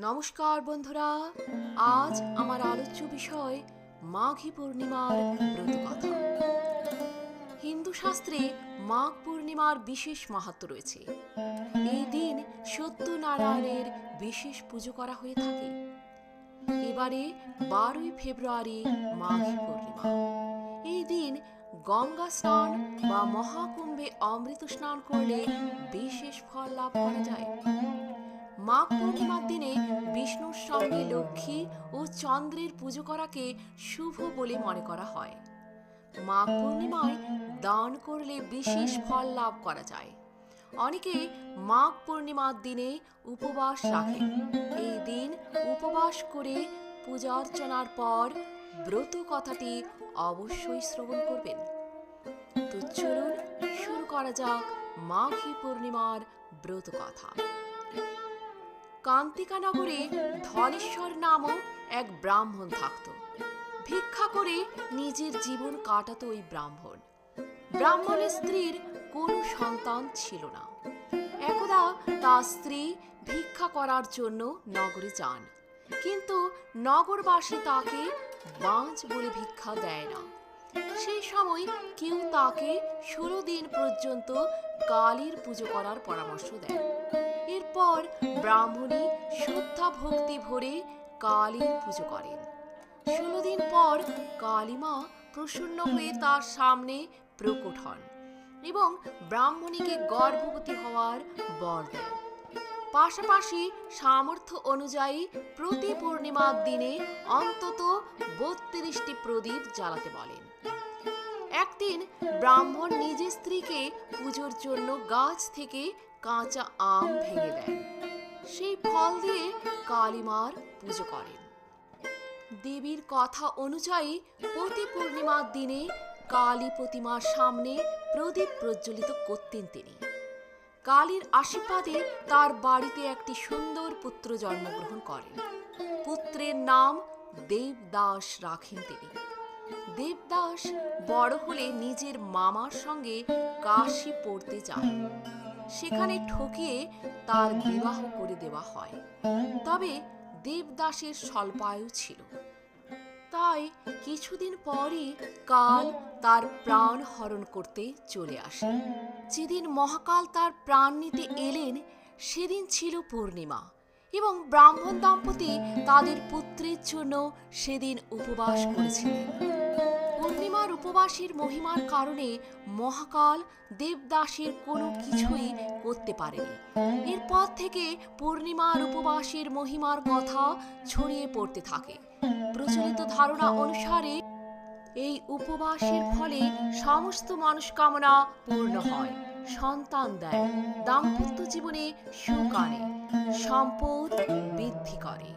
নমস্কার বন্ধুরা, আজ আমার আলোচ্য বিষয় মাঘী পূর্ণিমার ব্রতকথা। হিন্দু শাস্ত্রে মাঘ পূর্ণিমার বিশেষ মাহাত্ম রয়েছে। এই দিন সত্যনারায়ণের বিশেষ পুজো করা হয়ে থাকে। এবারে বারোই ফেব্রুয়ারি মাঘী পূর্ণিমা। এই দিন গঙ্গা স্নান বা মহাকুম্ভে অমৃত স্নান করলে বিশেষ ফল লাভ করা যায়। মাঘ পূর্ণিমার দিনে বিষ্ণুর সঙ্গে লক্ষ্মী ও চন্দ্রের পুজো করাকে শুভ বলে মনে করা হয়। মাঘ পূর্ণিমায় দান করলে বিশেষ ফল লাভ করা যায়। অনেকে মাঘ পূর্ণিমার দিনে উপবাস রাখেন এই দিন উপবাস করে পূজা অর্চনার পর ব্রত কথাটি অবশ্যই শ্রবণ করবেন। তো চলুন শুরু করা যাক মাঘী পূর্ণিমার ব্রত কথা। কান্তিকানগরে ধনেশ্বর নামক এক ব্রাহ্মণ থাকত। ভিক্ষা করে নিজের জীবন কাটাতো ওই ব্রাহ্মণ। ব্রাহ্মণের স্ত্রীর কোনো সন্তান ছিল না। একদা তার স্ত্রী ভিক্ষা করার জন্য নগরে যান। কিন্তু নগরবাসী তাকে বাঁচ বলে ভিক্ষা দেয় না। সেই সময় কেউ তাকে ষোলো দিন পর্যন্ত কালীর পুজো করার পরামর্শ দেয় এরপর ব্রাহ্মণী শ্রদ্ধা ভক্তি ভরে কালীর পুজো করেন। ষোলো দিন পর কালীমা প্রসন্ন হয়ে তার সামনে প্রকট হন এবং ব্রাহ্মণীকে গর্ভবতী হওয়ার বর দেন। পাশাপাশি সামর্থ্য অনুযায়ী প্রতি পূর্ণিমার দিনে অন্তত বত্রিশটি প্রদীপ জ্বালাতে বলেন। একদিন ব্রাহ্মণ নিজের স্ত্রীকে পুজোর জন্য গাছ থেকে কাঁচা আম ভেঙে দেন। সেই ফল দিয়ে কালীমার পুজো করেন। দেবীর কথা অনুযায়ী প্রতি পূর্ণিমার দিনে কালী প্রতিমার সামনে প্রদীপ প্রজ্বলিত করতেন তিনি। কালীর আশীর্বাদে তার বাড়িতে একটি সুন্দর পুত্র জন্মগ্রহণ করেন। পুত্রের নাম দেবদাস রাখেন তিনি। দেবদাস বড় হলে নিজের মামার সঙ্গে কাশি পড়তে যায় সেখানে ঠকিয়ে তার বিবাহ করে দেওয়া হয়। তবে দেবদাসের স্বল্পায়ু ছিল। তাই কিছুদিন পরই কাল তার প্রাণ হরণ করতে চলে আসে। যেদিন মহাকাল তার প্রাণ নিতে এলেন, সেদিন ছিল পূর্ণিমা এবং ব্রাহ্মণ দম্পতি তাদের পুত্রের জন্য সেদিন উপবাস করেছিলেন। পূর্ণিমার উপবাসের মহিমার কারণে মহাকাল দেবদাসের কোনো কিছুই করতে পারেনি। এরপর থেকে পূর্ণিমার উপবাসের মহিমার কথা ছড়িয়ে পড়তে থাকে। প্রচলিত ধারণা অনুসারে এই উপবাসের ফলে সমস্ত মনস্কামনা পূর্ণ হয়, সন্তান দেয়, দাম্পত্য জীবনে সুখ আনে, সম্পদ বৃদ্ধি করে।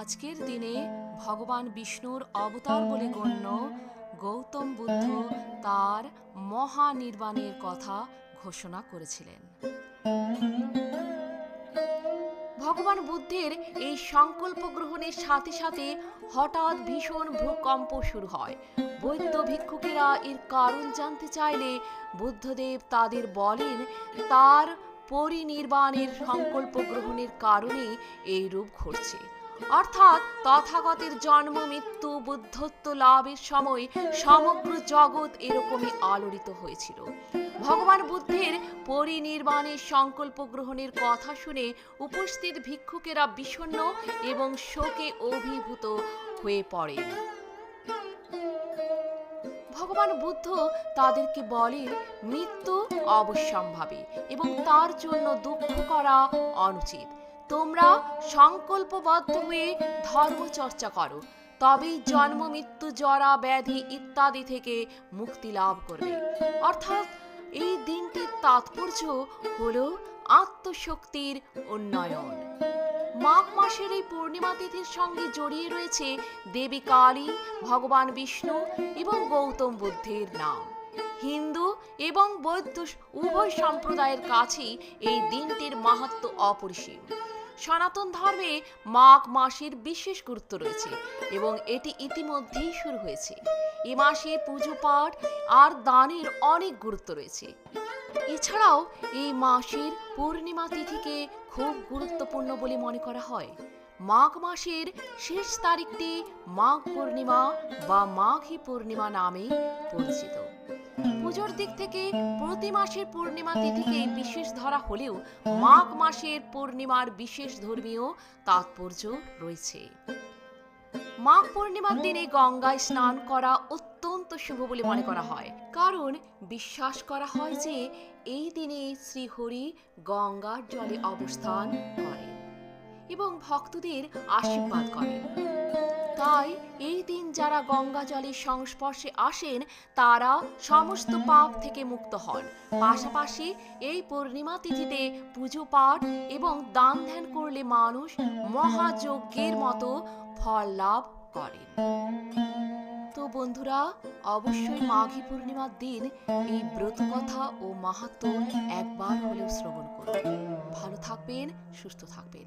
আজকের দিনে ভগবান বিষ্ণুর অবতার বলে গণ্য গৌতম বুদ্ধ তার মহানির্বাণের কথা ঘোষণা করেছিলেন। ভগবান বুদ্ধের এই সংকল্প গ্রহণের সাথে সাথে হঠাৎ ভীষণ ভূকম্প শুরু হয়। বৈদ্য ভিক্ষুকেরা এর কারণ জানতে চাইলে বুদ্ধদেব তাদের বলেন, তার পরিনির্বাণের সংকল্প গ্রহণের কারণে এই রূপ ঘটছে। অর্থাৎ তথাগতের জন্ম, মৃত্যু, বুদ্ধত্ব, লাভের সময় সমগ্র জগৎ এরকমই আলোড়িত হয়েছিল। ভগবান বুদ্ধের পরিনির্বাণের সংকল্প গ্রহণের কথা শুনে উপস্থিত ভিক্ষুকেরা বিষণ্ণ এবং শোকে অভিভূত হয়ে পড়েন ভগবান বুদ্ধ তাদেরকে বলেন মৃত্যু অবশ্যম্ভাবী এবং তার জন্য দুঃখ করা অনুচিত। তোমরা সংকল্পবদ্ধ হয়ে ধর্ম চর্চা করো। তবেই জন্ম, মৃত্যু, জরা, ব্যাধি ইত্যাদি থেকে মুক্তি লাভ করবে। অর্থাৎ এই দিনটির তাৎপর্য হল আত্মশক্তির উন্নয়ন। মাঘ মাসের এই পূর্ণিমা তিথির সঙ্গে জড়িয়ে রয়েছে দেবী কালী, ভগবান বিষ্ণু এবং গৌতম বুদ্ধের নাম। হিন্দু এবং বৌদ্ধ উভয় সম্প্রদায়ের কাছেই এই দিনটির মাহাত্ম অপরিসীম। সনাতন ধর্মে মাঘ মাসের বিশেষ গুরুত্ব রয়েছে এবং এটি ইতিমধ্যেই শুরু হয়েছে। এ মাসে পুজো পাঠ আর দানের অনেক গুরুত্ব রয়েছে। এছাড়াও এই মাসের পূর্ণিমা তিথিকে খুব গুরুত্বপূর্ণ বলে মনে করা হয়। মাঘ মাসের শেষ তারিখটি মাঘ পূর্ণিমা বা মাঘী পূর্ণিমা নামে পরিচিত। পুজোর দিক থেকে প্রতি মাসের পূর্ণিমা তিথিকে বিশেষ ধরা হলেও মাঘ মাসের পূর্ণিমার বিশেষ ধর্মীয় তাৎপর্য রয়েছে। মাঘ পূর্ণিমার দিনে গঙ্গায় স্নান করা অত্যন্ত শুভ বলে মনে করা হয়। কারণ বিশ্বাস করা হয় যে এই দিনে শ্রীহরি গঙ্গার জলে অবস্থান করেন এবং ভক্তদের আশীর্বাদ করেন তাই এই দিন যারা গঙ্গা জলের সংস্পর্শে আসেন, তারা সমস্ত পাপ থেকে মুক্ত হন। পাশাপাশি এই পূর্ণিমা তিথিতে পুজো পাঠ এবং দান ধ্যান করলে মানুষ মহাযজ্ঞের মতো ফল লাভ করেন। তো বন্ধুরা, অবশ্যই মাঘী পূর্ণিমার দিন এই ব্রত কথা ও মাহাত্ম একবার হলেও শ্রবণ করুন। ভালো থাকবেন, সুস্থ থাকবেন।